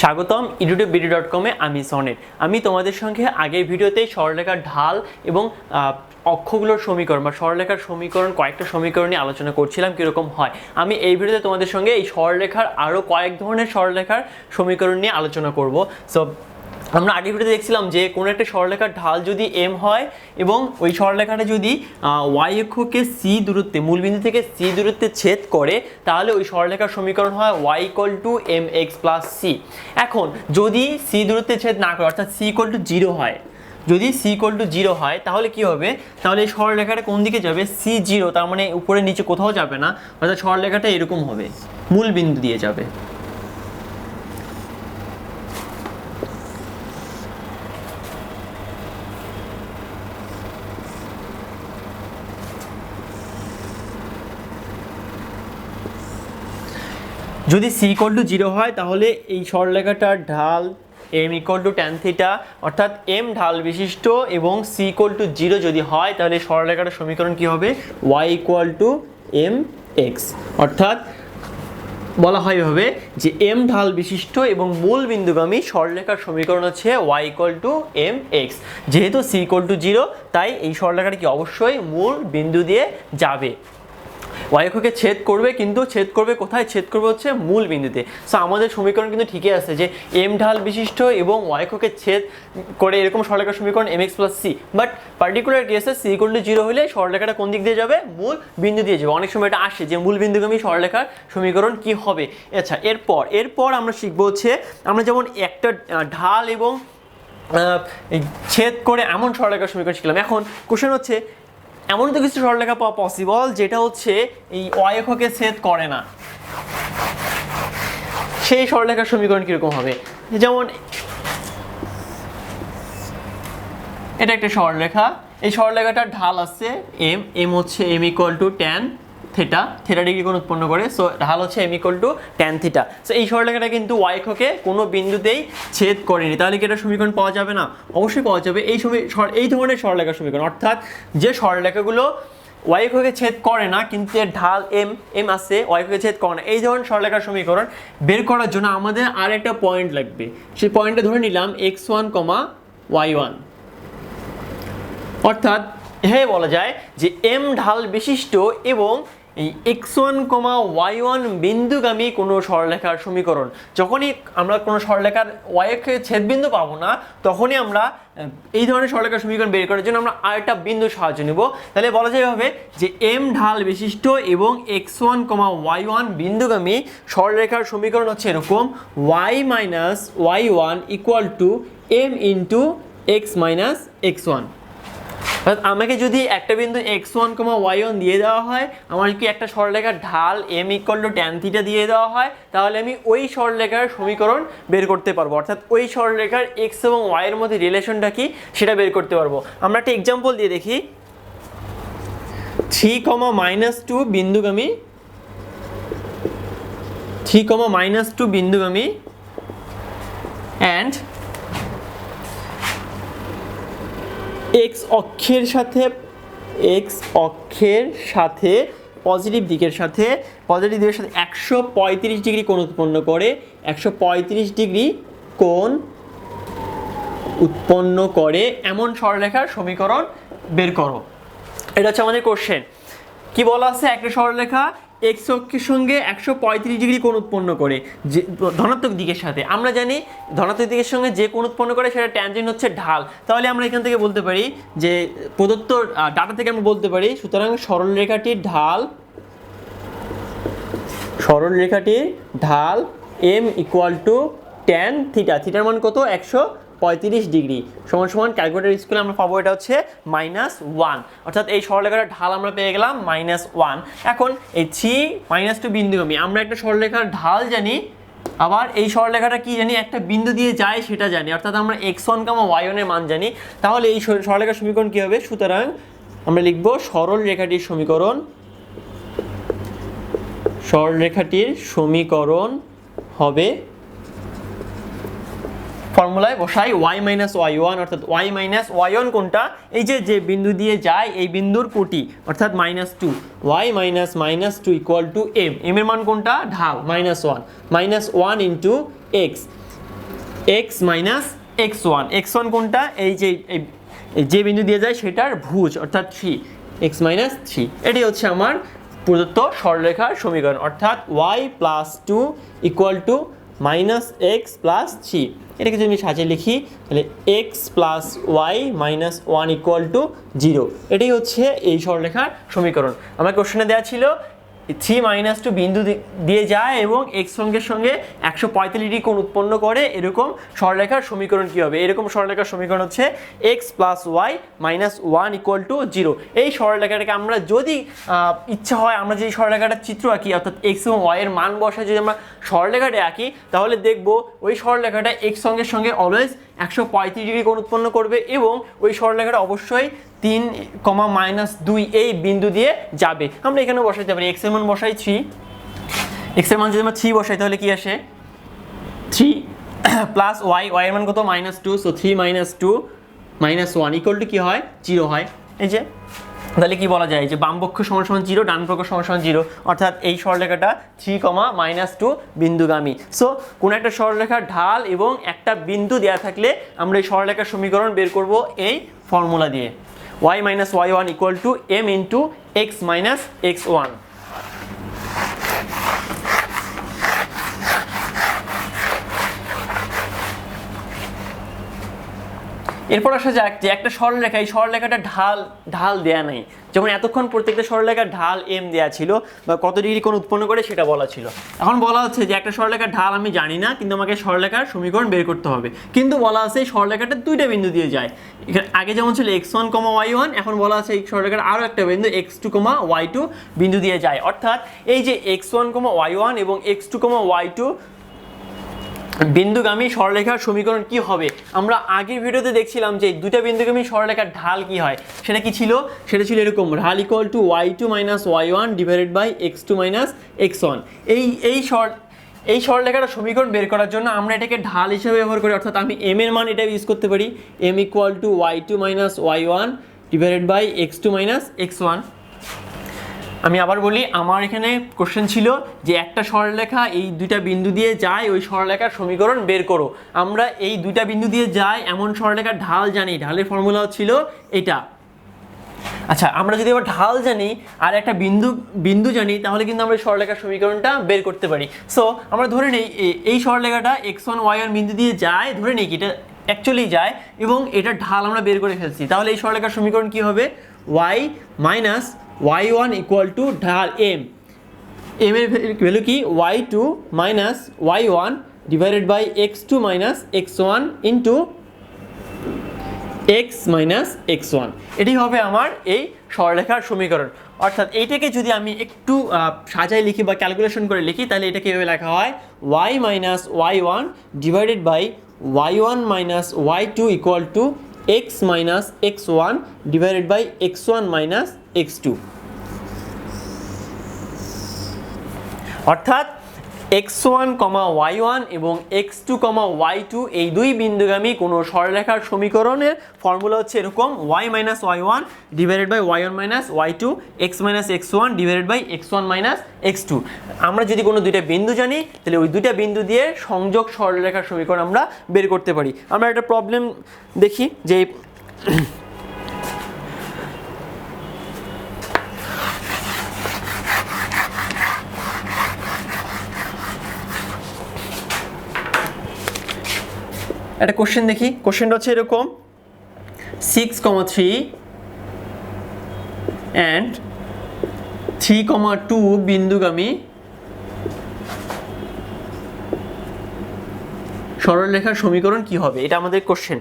স্বাগতম YouTube BD dot কমে আমি সনের আমি তোমাদের সঙ্গে আগের ভিডিওতে সরলরেখার ঢাল এবং অক্ষগুলোর সমীকরণ বা সরলরেখার সমীকরণ, কয়েকটা সমীকরণ নিয়ে আলোচনা করছিলাম, কীরকম হয়। আমি এই ভিডিওতে তোমাদের সঙ্গে এই সরলরেখার আরও কয়েক ধরনের সরলরেখার সমীকরণ নিয়ে আলোচনা করব। সো আমরা আগের ভিডিওতে দেখছিলাম যে কোনো একটা সরলরেখার ঢাল যদি এম হয় এবং ওই সরলরেখাটা যদি ওয়াই অক্ষকে সি দূরত্বে, মূলবিন্দু থেকে সি দূরত্বে ছেদ করে, তাহলে ওই সরলরেখার সমীকরণ হয় Y equal to M X plus C এখন, যদি সি দূরত্বে ছেদ না করে, অর্থাৎ সি ইকল টু জিরো হয়, যদি সি ইকল টু জিরো হয়, তাহলে কি হবে? তাহলে এই সরলরেখাটা কোন দিকে যাবে? সি জিরো তার মানে উপরে নিচে কোথাও যাবে না, অর্থাৎ সরলরেখাটা এরকম হবে মূল বিন্দু দিয়ে যাবে। যদি সি ইকল টু জিরো হয়, তাহলে এই সরলরেখাটার ঢাল M equal to tan theta অর্থাৎ এম ঢাল বিশিষ্ট এবং সি ইকল টু জিরো যদি হয়, তাহলে সরলরেখাটার সমীকরণ কী হবে? Y equal to M X অর্থাৎ বলা হয় এভাবে যে এম ঢাল বিশিষ্ট এবং মূল বিন্দুগামী সরলরেখার সমীকরণ হচ্ছে Y equal to M X যেহেতু সি ইকুয়াল টু জিরো তাই এই সরলরেখাটা কি অবশ্যই মূল বিন্দু দিয়ে যাবে। ওয়াইক্ষকে ছেদ করবে, কিন্তু ছেদ করবে কোথায়? ছেদ করবে হচ্ছে মূল বিন্দুতে। সো আমাদের সমীকরণ কিন্তু ঠিকই আছে যে এম ঢাল বিশিষ্ট এবং ওয়াইক্ষকে ছেদ করে এরকম সরলরেখার সমীকরণ M X plus C but particular কেসে সি ইকুয়াল টু জিরো হলে সরলরেখাটা কোন দিক দিয়ে যাবে? মূল বিন্দু দিয়ে যাবে। অনেক সময় এটা আসে যে মূল বিন্দুগামী সরলরেখার সমীকরণ কি হবে? আচ্ছা এরপর এরপর আমরা শিখব হচ্ছে আমরা যেমন একটা ঢাল এবং ছেদ করে এমন সরলরেখার সমীকরণ শিখলাম। এখন কোশ্চেন হচ্ছে এমন তো কিছু সরলরেখা পাওয়া পসিবল যেটা হচ্ছে এই অয়ক্ষকে ছেদ করে না। সেই সরলরেখার সমীকরণ কীরকম হবে? যেমন, এটা একটা সরলরেখা। এই সরলরেখাটার ঢাল আছে এম এম হচ্ছে M equal to tan theta theta degree কোণ উৎপন্ন করে সো ঢাল হচ্ছে M equal to tan theta so এই সরলরেখাটা কিন্তু ওয়াইক্ষকে কোনো বিন্দুতেই ছেদ করেনি। তাহলে কি এটা সমীকরণ পাওয়া যাবে না? অবশ্যই পাওয়া যাবে। এই সমী এই ধরনের সরলরেখার সমীকরণ। অর্থাৎ যে সরলরেখাগুলো ওয়াইক্ষকে ছেদ করে না, কিন্তু এর ঢাল এম এম আছে ওয়াইক্ষকে ছেদ করে না। এই ধরনের সরলরেখার সমীকরণ বের করার জন্য আমাদের আর একটা পয়েন্ট লাগবে। সেই পয়েন্টটা ধরে নিলাম X one comma Y one অর্থাৎ হ্যাঁ বলা যায় যে এম ঢাল বিশিষ্ট এবং এই X one comma Y one বিন্দুগামী কোনো সরলরেখার সমীকরণ। যখনই আমরা কোনো সরলরেখার ওয়াইকে ছেদবিন্দু পাবো না, তখনই আমরা এই ধরনের সরলরেখার সমীকরণ বের করার জন্য আমরা আরেকটা বিন্দু সাহায্য নেব। তাহলে বলা যায় এভাবে যে এম ঢাল বিশিষ্ট এবং X one comma Y one বিন্দুগামী সরলরেখার সমীকরণ হচ্ছে এরকম Y minus Y one equal to M into X minus X one অর্থাৎ আমাকে যদি একটা বিন্দু X one comma Y one দিয়ে দেওয়া হয়, আমার কি একটা সরলরেখার ঢাল M equal to tan theta দিয়ে দেওয়া হয়, তাহলে আমি ওই সরলরেখার সমীকরণ বের করতে পারব। অর্থাৎ ওই সরলরেখার এক্স এবং ওয়াই এর মধ্যে রিলেশনটা কি, সেটা বের করতে পারব। আমরা একটা এক্সাম্পল দিয়ে দেখি। থ্রি কমা মাইনাস টু বিন্দুগামী থ্রি কমা মাইনাস টু বিন্দুগামী অ্যান্ড এক্স অক্ষের সাথে এক্স অক্ষের সাথে পজিটিভ দিকের সাথে পজিটিভ দিকের সাথে একশো পঁয়ত্রিশ ডিগ্রি কোণ উৎপন্ন করে, একশো পঁয়ত্রিশ ডিগ্রি কোণ উৎপন্ন করে, এমন সরলরেখার সমীকরণ বের করো। এটা হচ্ছে আমাদের কোশ্চেন কি বলা আছে? একটা সরলরেখা এক্স অক্ষের সঙ্গে একশো পঁয়ত্রিশ ডিগ্রি কোণ উৎপন্ন করে, যে ধনাত্মক দিকের সাথে। আমরা জানি ধনাত্মক দিকের সঙ্গে যে কোণ উৎপন্ন করে সেটা ট্যানজেন্ট হচ্ছে ঢাল। তাহলে আমরা এখান থেকে বলতে পারি যে প্রদত্ত ডাটা থেকে আমরা বলতে পারি, সুতরাং সরলরেখাটির ঢাল সরলরেখাটির ঢাল M equal to tan theta থিটার মান কত? একশো পঁয়ত্রিশ ডিগ্রি। সমান সমান ক্যালকুলেটার স্কুলে আমরা পাবো এটা হচ্ছে মাইনাস ওয়ান অর্থাৎ এই সরলরেখার ঢাল আমরা পেয়ে গেলাম মাইনাস ওয়ান এখন এই থ্রি মাইনাস টু বিন্দুগামী, আমরা একটা সরলরেখার ঢাল জানি, আবার এই সরলরেখাটা কি জানি, একটা বিন্দু দিয়ে যায় সেটা জানি। অর্থাৎ আমরা এক্স ওয়ান কামা ওয়াই ওয়ানের মান জানি। তাহলে এই সর- সরলরেখার সমীকরণ কী হবে? সুতরাং আমরা লিখব সরল রেখাটির সমীকরণ, সরলরেখাটির সমীকরণ হবে ফর্মুলায় বসাই ওয়াই মাইনাস ওয়াই ওয়ান অর্থাৎ ওয়াই মাইনাস ওয়াই ওয়ান কোনটা? এই যে যে বিন্দু দিয়ে যায়, এই বিন্দুর কোটি, অর্থাৎ minus two Y minus minus two equal to M M এর মান কোনটা? ঢাল minus one minus one into X X minus X one X one কোনটা? এই যে যে বিন্দু দিয়ে যায়, সেটার ভুজ, অর্থাৎ থ্রি এক্স মাইনাস থ্রি এটি হচ্ছে আমার প্রদত্ত সরলরেখার সমীকরণ। অর্থাৎ Y plus two equal to minus X plus three এটাকে যদি আমি সাজিয়ে লিখি, তাহলে X plus Y minus one equal to zero এটাই হচ্ছে এই সরলরেখার সমীকরণ। আমার কোশ্চেনে দেওয়া ছিল থ্রি মাইনাস টু বিন্দু দিয়ে যায় এবং এক্স সঙ্গের সঙ্গে একশো পঁয়তাল্লিশ ডিগ্রি কোণ উৎপন্ন করে, এরকম সরলরেখার সমীকরণ কী হবে? এরকম সরলরেখার সমীকরণ হচ্ছে x plus y minus one equal to zero এই সরলরেখাটাকে আমরা যদি ইচ্ছা হয় আমরা যদি সরলরেখাটার চিত্র আঁকি, অর্থাৎ এক্স এবং ওয়াই এর মান বসায় যদি আমরা সরলরেখাটা আঁকি, তাহলে দেখব ওই সরলরেখাটা এক্স সঙ্গের সঙ্গে অলওয়েজ একশো পঁয়ত্রিশ ডিগ্রি কোণ উৎপন্ন করবে এবং ওই সরলরেখাটা অবশ্যই তিন কমা মাইনাস দুই এই বিন্দু দিয়ে যাবে। আমরা এখানে বসাইতে পারি এক্সের মান বসাই থ্রি। এক্সের মান যদি আমরা থ্রি বসাই, তাহলে কী আসে? থ্রি প্লাস ওয়াই ওয়াই এর মান কত? Minus two so three minus two minus one equal to কী হয়? জিরো হয়। এই যে তাহলে কি বলা যায়? যে বামপক্ষ সমান সমান জিরো, ডান পক্ষ সমান সমান জিরো। অর্থাৎ এই সরলরেখাটা থ্রি কমা মাইনাস টু বিন্দুগামী। সো কোনো একটা সরলরেখার ঢাল এবং একটা বিন্দু দেওয়া থাকলে আমরা এই সরলরেখার সমীকরণ বের করব এই ফর্মুলা দিয়ে। Y minus y one equal to m into x minus x one এরপর আসা যাক যে একটা সরলরেখা এই সরলরেখাটা ঢাল ঢাল দেয়া নেই। যেমন এতক্ষণ প্রত্যেকটা সরলরেখার ঢাল এম দেয়া ছিল, বা কত ডিগ্রি কোণ উৎপন্ন করে সেটা বলা ছিল। এখন বলা হচ্ছে যে একটা সরলরেখার ঢাল আমি জানি না, কিন্তু আমাকে সরলরেখার সমীকরণ বের করতে হবে। কিন্তু বলা আছে এই সরলরেখাটা দুইটা বিন্দু দিয়ে যায়। এখানে আগে যেমন ছিল x one comma y one এখন বলা আছে এই সরলরেখার আরও একটা বিন্দু x two comma y two বিন্দু দিয়ে যায়। অর্থাৎ এই যে x one comma y one এবং x two comma y two বিন্দুগামী সরলরেখার সমীকরণ কি হবে? আমরা আগের ভিডিওতে দেখছিলাম যে দুটা বিন্দুগামী সরলরেখার ঢাল কি হয়? সেটা কি ছিল? সেটা ছিল এরকম, ঢাল equal to y two minus y one divided by x two minus x one এই এই সর এই সরলরেখার সমীকরণ বের করার জন্য আমরা এটাকে ঢাল হিসেবে ব্যবহার করি, অর্থাৎ আমি এম এর মান এটা ইউজ করতে পারি। M equal to y two minus y one divided by x two minus x one আমি আবার বলি, আমার এখানে কোশ্চেন ছিল যে একটা সরলরেখা এই দুইটা বিন্দু দিয়ে যায়, ওই সরলরেখার সমীকরণ বের করো। আমরা এই দুইটা বিন্দু দিয়ে যায়, এমন সরলরেখার ঢাল জানি। ঢালের ফর্মুলা ছিল এটা। আচ্ছা আমরা যদি আবার ঢাল জানি আর একটা বিন্দু বিন্দু জানি, তাহলে কিন্তু আমরা এই সরলরেখার সমীকরণটা বের করতে পারি। সো আমরা ধরে নেই এই সরলরেখাটা এক্স ওয়ান ওয়াই ওয়ান বিন্দু দিয়ে যায়, ধরে নেই এটা অ্যাকচুয়ালি যায়, এবং এটা ঢাল আমরা বের করে ফেলছি। তাহলে এই সরলরেখার সমীকরণ কি হবে? Y minus y one equal to ঢাল এম এম এর ভ্যালু কি? Y two minus y one divided by x two minus x one into x minus x one এটি হবে আমার এই সরলরেখার সমীকরণ। অর্থাৎ এইটাকে যদি আমি একটু সাজায় লিখি বা ক্যালকুলেশন করে লিখি, তাহলে এটাকে এভাবে লেখা হয় y minus y one divided by y one minus y two equal to x minus x one divided by x one minus x two. অর্থাৎ x one comma y one এবং x two comma y two এই দুই বিন্দুগামী কোনো সরলরেখার সমীকরণের formula হচ্ছে এরকম y minus y one divided by y one minus y two x minus x one divided by x one minus x two আমরা যদি কোনো দুইটা বিন্দু জানি, তাহলে ওই দুইটা বিন্দু দিয়ে সংযোগ সরলরেখার সমীকরণ আমরা বের করতে পারি। আমরা একটা প্রবলেম দেখি যে একটা কোশ্চেন দেখি। কোশ্চেনটা হচ্ছে এরকম। Six comma three and three comma two বিন্দুগামী সরলরেখার সমীকরণ কি হবে? এটা আমাদের কোশ্চেন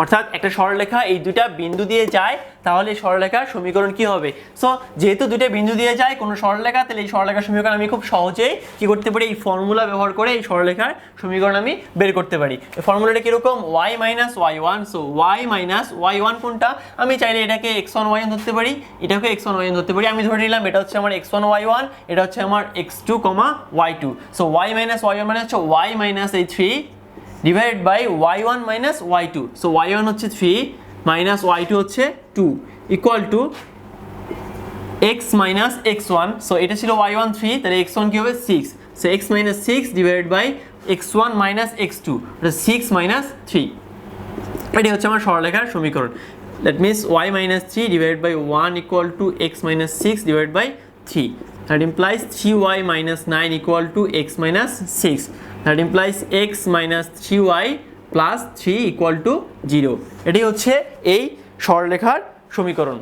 অর্থাৎ একটা সরলরেখা এই দুইটা বিন্দু দিয়ে যায়, তাহলে সরলরেখার সমীকরণ কি হবে? সো যেহেতু দুইটা বিন্দু দিয়ে যায়, কোনো সরলরেখা, তাহলে এই সরলরেখার সমীকরণ আমি খুব সহজেই কি করতে পারি? এই ফর্মুলা ব্যবহার করে এই সরলরেখার সমীকরণ আমি বের করতে পারি। ফর্মুলাটা কীরকম? Y minus y one so y minus y one কোনটা? আমি চাইলে এটাকে এক্স ওয়ান ওয়াই ধরতে পারি এটাকে এক্স ওয়ান ওয়াই ধরতে পারি। আমি ধরে নিলাম, এটা হচ্ছে আমার এক্স ওয়ান ওয়াই ওয়ান এটা হচ্ছে আমার x two comma y two so y minus y one মানে হচ্ছে ওয়াই মাইনাস এই three divided by y one minus y two so y one হচ্ছে থ্রি মাইনাস ওয়াই টু হচ্ছে two equal to x minus x one so এটা ছিল Y one three তাহলে x one কী হবে six so x minus six divided by x one minus x two six minus three এটি হচ্ছে আমার সরলেখার সমীকরণ। That means y minus three divide by one equal to x minus six divide by three three y minus nine equal to x minus six that implies x minus three y plus three equal to zero এটি হচ্ছে এই সরলেখার সমীকরণ।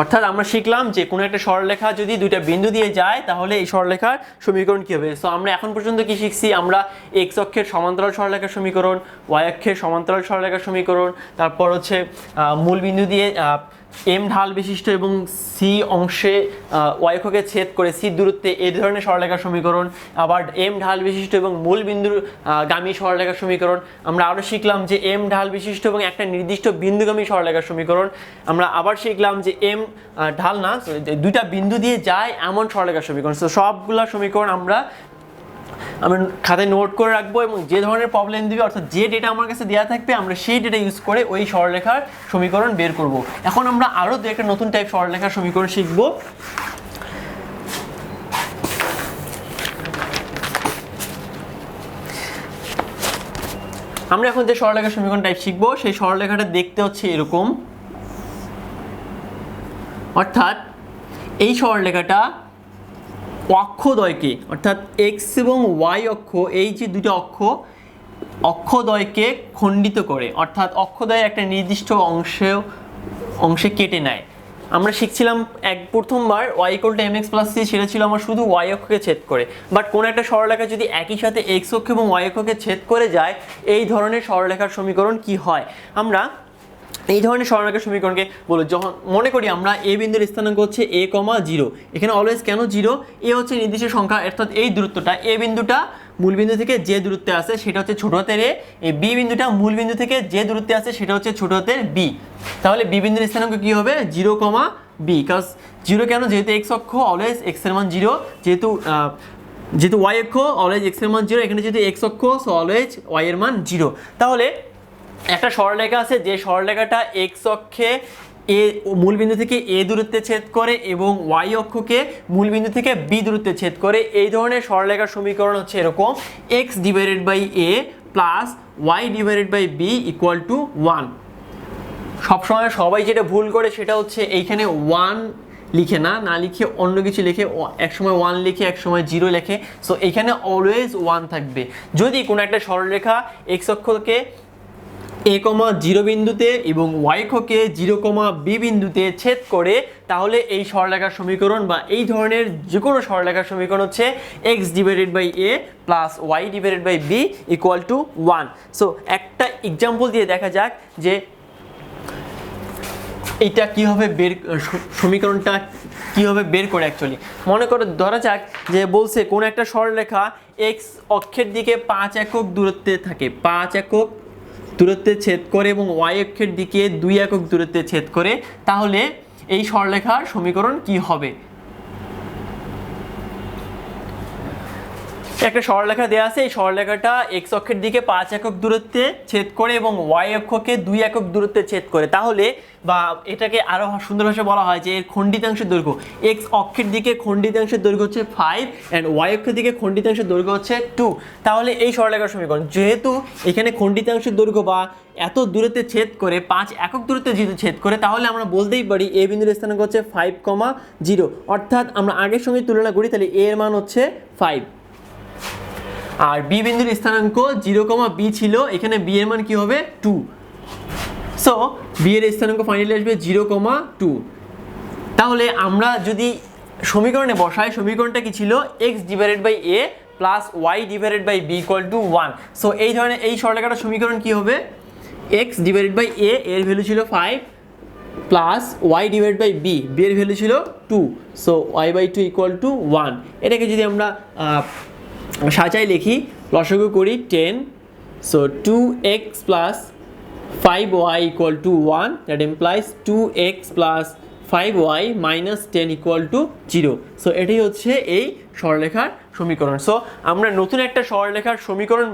অর্থাৎ আমরা শিখলাম যে কোনো একটা সরলরেখা যদি দুইটা বিন্দু দিয়ে যায়, তাহলে এই সরলরেখার সমীকরণ কী হবে? সো আমরা এখন পর্যন্ত কি শিখছি? আমরা এক্স অক্ষের সমান্তরাল সরলরেখার সমীকরণ ওয়াই অক্ষের সমান্তরাল সরলরেখার সমীকরণ, তারপর হচ্ছে মূল বিন্দু দিয়ে এম ঢাল বিশিষ্ট এবং সি অংশে ওয়াই অক্ষকে ছেদ করে সি দূরত্বে এই ধরনের সরলরেখার সমীকরণ, আবার এম ঢাল বিশিষ্ট এবং মূল বিন্দুর গামী সরলরেখার সমীকরণ। আমরা আরও শিখলাম যে এম ঢাল বিশিষ্ট এবং একটা নির্দিষ্ট বিন্দুগামী সরলরেখার সমীকরণ। আমরা আবার শিখলাম যে এম ঢাল না দুইটা বিন্দু দিয়ে যায় এমন সরলরেখার সমীকরণ। তো সবগুলা সমীকরণ আমরা আমরা খাতায় নোট করে রাখব এবং যে ধরনের প্রবলেম দিবে, অর্থাৎ যে ডেটা আমার কাছে দেওয়া থাকবে, আমরা সেই ডেটা ইউজ করে ওই সরলরেখার সমীকরণ বের করব। এখন আমরা আরও দু একটা নতুন টাইপ সরলরেখার সমীকরণ শিখব। আমরা এখন যে সরলরেখার সমীকরণ টাইপ শিখব, সেই সরলরেখাটা দেখতে হচ্ছে এরকম। অর্থাৎ এই সরলরেখাটা অক্ষদ্বয়কে অর্থাৎ এক্স এবং ওয়াই অক্ষ, এই যে দুটো অক্ষ অক্ষদ্বয়কে খণ্ডিত করে, অর্থাৎ অক্ষদ্বয়ের একটা নির্দিষ্ট অংশে অংশে কেটে নেয়। আমরা শিখছিলাম এক প্রথমবার y equal to m x plus c সেটা ছিল আমার শুধু ওয়াই অক্ষকে ছেদ করে। বাট কোনো একটা সরলরেখা যদি একই সাথে এক্স অক্ষ এবং ওয়াই অক্ষকে ছেদ করে যায়, এই ধরনের সরলরেখার সমীকরণ কি হয়? আমরা এই ধরনের সরলরেখার সমীকরণকে বলো, যখন মনে করি আমরা এ বিন্দুর স্থানাঙ্ক হচ্ছে এ কমা জিরো, এখানে অলওয়েজ কেন জিরো? এ হচ্ছে নির্দিষ্ট সংখ্যা, অর্থাৎ এই দূরত্বটা, এ বিন্দুটা মূল বিন্দু থেকে যে দূরত্বে আছে সেটা হচ্ছে ছোট হাতের এ, এই বি বিন্দুটা মূল বিন্দু থেকে যে দূরত্বে আছে সেটা হচ্ছে ছোট হাতের বি। তাহলে বি বিন্দুর স্থানাঙ্ক কী হবে? জিরো কমা বি কাজ জিরো কেন? যেহেতু এক্স অক্ষ অলওয়েজ এক্সের মান জিরো, যেহেতু যেহেতু ওয়াই অক্ষ অলওয়েজ এক্সের মান জিরো, এখানে যেহেতু এক্স অক্ষ সো অলওয়েজ ওয়াই এর মান জিরো। তাহলে একটা সরলরেখা আছে, যে সরলরেখাটা এক্স অক্ষে এ মূল বিন্দু থেকে এ দূরত্বে ছেদ করে এবং ওয়াই অক্ষকে মূল বিন্দু থেকে বি দূরত্বে ছেদ করে, এই ধরনের সরলরেখার সমীকরণ হচ্ছে এরকম x divided by a plus y divided by b equal to one সবসময় সবাই যেটা ভুল করে সেটা হচ্ছে এইখানে ওয়ান লিখে না না লিখে অন্য কিছু লিখে, ও- এক সময় ওয়ান লিখে এক সময় জিরো লেখে সো এখানে অলওয়েজ ওয়ান থাকবে। যদি কোনো একটা সরলরেখা এক্স অক্ষকে এ কমা জিরো বিন্দুতে এবং ওয়াই অক্ষকে জিরো কমা বি বিন্দুতে ছেদ করে, তাহলে এই সরলরেখার সমীকরণ বা এই ধরনের যে কোনো সরলরেখার সমীকরণ হচ্ছে x divided by a plus y divided by b equal to one so একটা এক্সাম্পল দিয়ে দেখা যাক যে এইটা কীভাবে বের, সমীকরণটা কীভাবে বের করে অ্যাকচুয়ালি মনে করো, ধরা যাক যে বলছে কোন একটা সরলরেখা এক্স অক্ষের দিকে পাঁচ একক দূরত্বে থাকে। পাঁচ একক দূরত্বে ছেদ করে এবং ওয়াই অক্ষের দিকে দুই একক দূরত্বে ছেদ করে, তাহলে এই সরলেখার সমীকরণ কি হবে? একটা সরলরেখা দেওয়া আছে। এই সরলরেখাটা এক্স অক্ষের দিকে পাঁচ একক দূরত্বে ছেদ করে এবং ওয়াই অক্ষকে দুই একক দূরত্বে ছেদ করে। তাহলে বা এটাকে আরও সুন্দর ভাষায় বলা হয় যে এর খণ্ডিতাংশের দৈর্ঘ্য। এক্স অক্ষের দিকে খণ্ডিতাংশের দৈর্ঘ্য হচ্ছে ফাইভ অ্যান্ড ওয়াই অক্ষের দিকে খণ্ডিতাংশের দৈর্ঘ্য হচ্ছে টু তাহলে এই সরলরেখার সমীকরণ, যেহেতু এখানে খণ্ডিতাংশের দৈর্ঘ্য বা এত দূরত্বে ছেদ করে, পাঁচ একক দূরত্বে যেহেতু ছেদ করে, তাহলে আমরা বলতেই পারি এ বিন্দুর স্থানাঙ্ক হচ্ছে ফাইভ কমা জিরো অর্থাৎ আমরা আগের সঙ্গে তুলনা করি, তাহলে এর মান হচ্ছে ফাইভ আর বি বিন্দুর স্থানাঙ্ক জিরো কমা বি ছিল, এখানে বি এর মান কি হবে? টু সো বি এর স্থানাঙ্ক ফাইনালি আসবে জিরো কমা টু তাহলে আমরা যদি সমীকরণে বসাই, সমীকরণটা কি ছিল? X divided by a plus y divided by b equal to one so এই ধরনের, এই সরলরেখাটার সমীকরণ কি হবে? এক্স ডিভাইডেড বাই এ এর ভ্যালু ছিল five plus y divide by b b এর ভ্যালু ছিল two so y by two equal to one এটাকে যদি আমরা সাজাই লিখি, লসগু করি ten so two x plus five y equal to one that implies two x plus five y minus ten equal to zero so এটাই হচ্ছে এই সরলেখার সমীকরণ। সো আমরা নতুন একটা সরলেখার সমীকরণ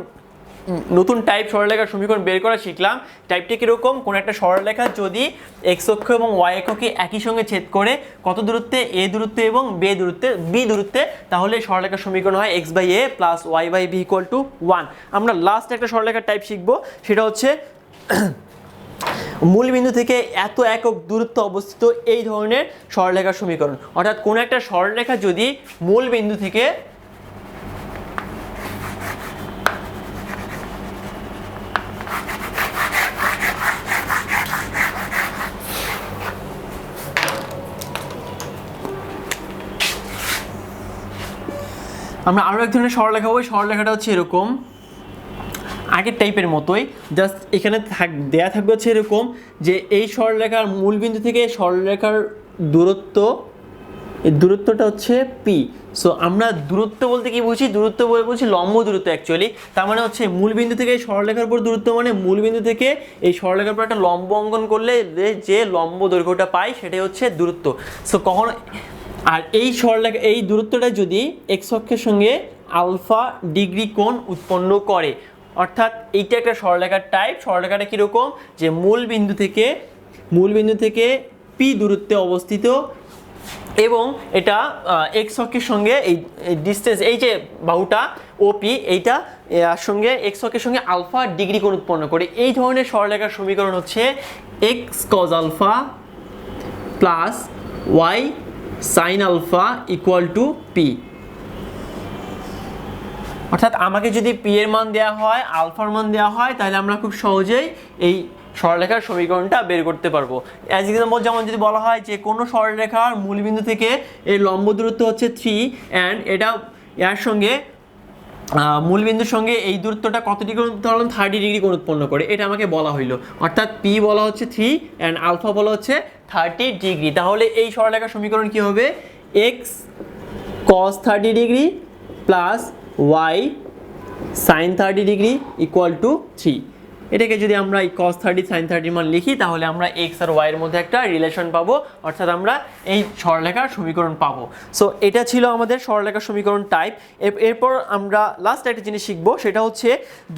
নতুন টাইপ সরলরেখার সমীকরণ বের করা শিখলাম। টাইপটি কীরকম? কোনো একটা সরলরেখা যদি এক্স অক্ষ এবং ওয়াই অক্ষকে একই সঙ্গে ছেদ করে, কত দূরত্বে? এ দূরত্বে এবং বে দূরত্বে, বি দূরত্বে, তাহলে সরলরেখার সমীকরণ হয় x by a plus y by b equal to one আমরা লাস্ট একটা সরলরেখার টাইপ শিখব। সেটা হচ্ছে মূল বিন্দু থেকে এত একক দূরত্ব অবস্থিত এই ধরনের সরলরেখার সমীকরণ। অর্থাৎ কোনো একটা সরলরেখা যদি মূল বিন্দু থেকে আমরা আরও এক ধরনের সরলরেখা পাবো। সরলরেখাটা হচ্ছে এরকম। আগের টাইপের মতোই। জাস্ট এখানে থাক দেয়া থাকবে হচ্ছে এরকম যে এই সরলরেখার মূল বিন্দু থেকে সরলরেখার দূরত্ব দূরত্বটা হচ্ছে পি সো আমরা দূরত্ব বলতে কি বুঝি? দূরত্ব বলে বলছি লম্ব দূরত্ব অ্যাকচুয়ালি তার মানে হচ্ছে মূল বিন্দু থেকে এই সরলরেখার উপর দূরত্ব মানে মূল বিন্দু থেকে এই সরলরেখার উপর একটা লম্ব অঙ্কন করলে যে লম্ব দৈর্ঘ্যটা পাই সেটাই হচ্ছে দূরত্ব। সো কখনো আর এই সরলরেখা, এই দূরত্বটা যদি এক্স অক্ষের সঙ্গে আলফা ডিগ্রি কোণ উৎপন্ন করে, অর্থাৎ এইটা একটা সরলরেখার টাইপ সরলরেখাটা কীরকম? যে মূল বিন্দু থেকে, মূল বিন্দু থেকে পি দূরত্বে অবস্থিত এবং এটা এক্স অক্ষের সঙ্গে এই ডিস্টেন্স এই যে বাহুটা ওপি এইটা সঙ্গে এক্স অক্ষের সঙ্গে আলফা ডিগ্রি কোণ উৎপন্ন করে। এই ধরনের সরলরেখার সমীকরণ হচ্ছে x cos alpha plus y sine alpha equal to p অর্থাৎ আমাকে যদি পি এর মান দেওয়া হয় আলফার মান দেওয়া হয়, তাহলে আমরা খুব সহজেই এই সরলরেখার সমীকরণটা বের করতে পারব। অ্যাজ এক্সাম্পল যেমন যদি বলা হয় যে কোনো সরলরেখার মূলবিন্দু থেকে এর লম্ব দূরত্ব হচ্ছে থ্রি অ্যান্ড এটা এর সঙ্গে মূলবিন্দুর সঙ্গে এই দূরত্বটা কত ডিগ্রি ধরুন থার্টি ডিগ্রি কোণ উৎপন্ন করে। এটা আমাকে বলা হইল। অর্থাৎ পি বলা হচ্ছে থ্রি অ্যান্ড আলফা বলা হচ্ছে থার্টি ডিগ্রি তাহলে এই সরলরেখার সমীকরণ কি হবে? X cos thirty degree plus y sine thirty degree equal to three এটাকে যদি আমরা এই কস থার্টি সাইন থার্টির মান লিখি, তাহলে আমরা এক্স আর ওয়াইয়ের মধ্যে একটা রিলেশন পাবো। অর্থাৎ আমরা এই সরলরেখার সমীকরণ পাবো। সো এটা ছিল আমাদের সরলরেখার সমীকরণ টাইপ এরপর আমরা লাস্ট একটা জিনিস শিখব, সেটা হচ্ছে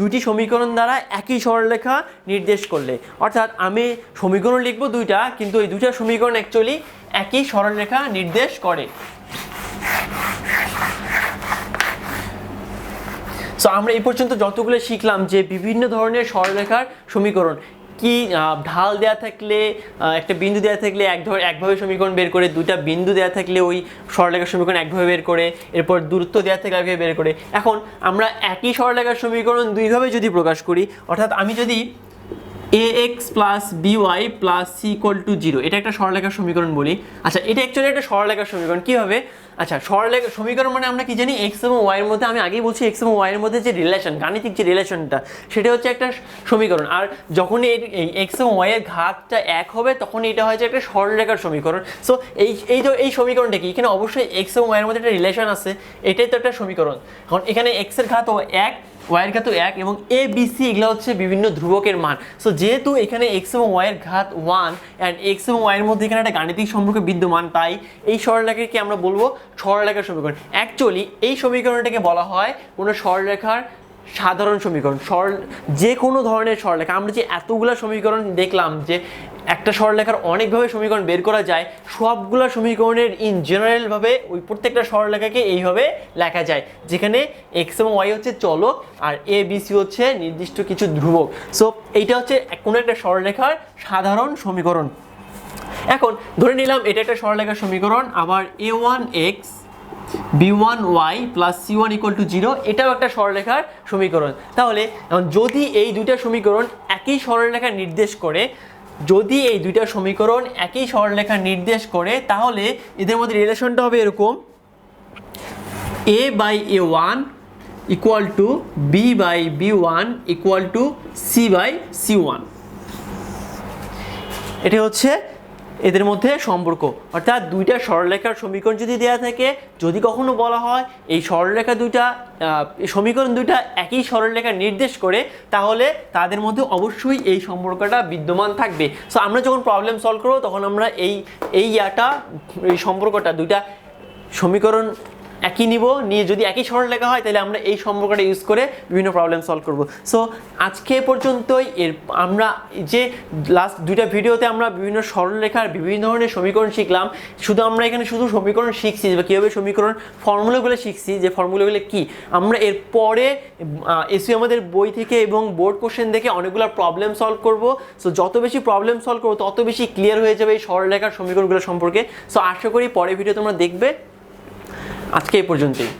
দুটি সমীকরণ দ্বারা একই সরলরেখা নির্দেশ করলে। অর্থাৎ আমি সমীকরণ লিখব দুইটা, কিন্তু এই দুইটা সমীকরণ অ্যাকচুয়ালি একই সরলরেখা নির্দেশ করে। সো আমরা এই পর্যন্ত যতগুলো শিখলাম যে বিভিন্ন ধরনের সরলরেখার সমীকরণ, কি ঢাল দেয়া থাকলে একটা বিন্দু দেয়া থাকলে এক ধর, একভাবে সমীকরণ বের করে, দুইটা বিন্দু দেয়া থাকলে ওই সরলরেখার সমীকরণ একভাবে বের করে, এরপর দূরত্ব দেওয়া থাকলে একভাবে বের করে। এখন আমরা একই সরলরেখার সমীকরণ দুইভাবে যদি প্রকাশ করি, অর্থাৎ আমি যদি a x plus b y plus c equal to zero এটা একটা সরলরেখার সমীকরণ বলি। আচ্ছা এটা অ্যাকচুয়ালি একটা সরলরেখার সমীকরণ। কীভাবে আচ্ছা সরলেখ সমীকরণ মানে আমরা কি জানি? এক্স এবং ওয়াইয়ের মধ্যে, আমি আগেই বলছি এক্স এবং ওয়াইয়ের মধ্যে যে রিলেশন গাণিতিক যে রিলেশনটা সেটা হচ্ছে একটা সমীকরণ। আর যখন এই এক্স এবং ওয়াইয়ের ঘাতটা এক হবে তখন এটা হয়েছে একটা সরলরেখার সমীকরণ। সো এই এই যে এই সমীকরণটা কি? এখানে অবশ্যই এক্স এবং ওয়াইয়ের মধ্যে একটা রিলেশন আছে, এটাই তো একটা সমীকরণ। এখন এখানে এক্সের ঘাত এক ওয়াইয়ের ঘাত এক এবং এ বি সি এগুলো হচ্ছে বিভিন্ন ধ্রুবকের মান। সো যেহেতু এখানে এক্স এবং ওয়াইয়ের ঘাত ওয়ান অ্যান্ড এক্স এবং ওয়াইয়ের মধ্যে এখানে একটা গাণিতিক সম্পর্ক বিদ্যমান, তাই এই সরলরেখাকে আমরা বলব সরলরেখার সমীকরণ। অ্যাকচুয়ালি এই সমীকরণটাকে বলা হয় কোনো সরলরেখার সাধারণ সমীকরণ, সরল যে কোনো ধরনের সরলরেখা। আমরা যে এতগুলা সমীকরণ দেখলাম যে একটা সরলরেখার অনেকভাবে সমীকরণ বের করা যায়, সবগুলো সমীকরণের ইন জেনারেলভাবে ওই প্রত্যেকটা সরলরেখাকে এইভাবে লেখা যায়, যেখানে এক্স এবং ওয়াই হচ্ছে চলক আর এ বি সি হচ্ছে নির্দিষ্ট কিছু ধ্রুবক। সো এইটা হচ্ছে কোনো একটা সরলরেখার সাধারণ সমীকরণ। এখন ধরে নিলাম এটা একটা সরলরেখার সমীকরণ, আবার a one x b one y plus c one equal to zero এটাও একটা সরলরেখার সমীকরণ। তাহলে যদি এই দুইটা সমীকরণ একই সরলরেখা নির্দেশ করে যদি এই দুইটা সমীকরণ একই সরলরেখা নির্দেশ করে, তাহলে এদের মধ্যে রিলেশনটা হবে এরকম। A by a one equal to b by b one equal to c by c one এটা হচ্ছে এদের মধ্যে সম্পর্ক। অর্থাৎ দুইটা সরলরেখার সমীকরণ যদি দেওয়া থাকে, যদি কখনো বলা হয় এই সরলরেখা দুইটা সমীকরণ দুইটা একই সরলরেখা নির্দেশ করে, তাহলে তাদের মধ্যে অবশ্যই এই সম্পর্কটা বিদ্যমান থাকবে। সো আমরা যখন প্রবলেম সলভ করব, তখন আমরা এই এই ইয়াটা, এই সম্পর্কটা, দুইটা সমীকরণ একই নিব, নিয়ে যদি একই সরলরেখা হয়, তাহলে আমরা এই সম্পর্কটা ইউজ করে বিভিন্ন প্রবলেম সলভ করব। সো আজকে পর্যন্তই, এর আমরা যে লাস্ট দুইটা ভিডিওতে আমরা বিভিন্ন সরলরেখার বিভিন্ন ধরনের সমীকরণ শিখলাম, শুধু আমরা এখানে শুধু সমীকরণ শিখছি বা কীভাবে সমীকরণ ফর্মুলাগুলো শিখছি, যে ফর্মুলাগুলো কি। আমরা এর পরে এসি আমাদের বই থেকে এবং বোর্ড কোশ্চেন দেখে অনেকগুলো প্রবলেম সলভ করব। সো যত বেশি প্রবলেম সলভ করব, তত বেশি ক্লিয়ার হয়ে যাবে এই সরলরেখার সমীকরণগুলো সম্পর্কে। সো আশা করি পরের ভিডিও তোমরা দেখবে। আজকে এই পর্যন্তই।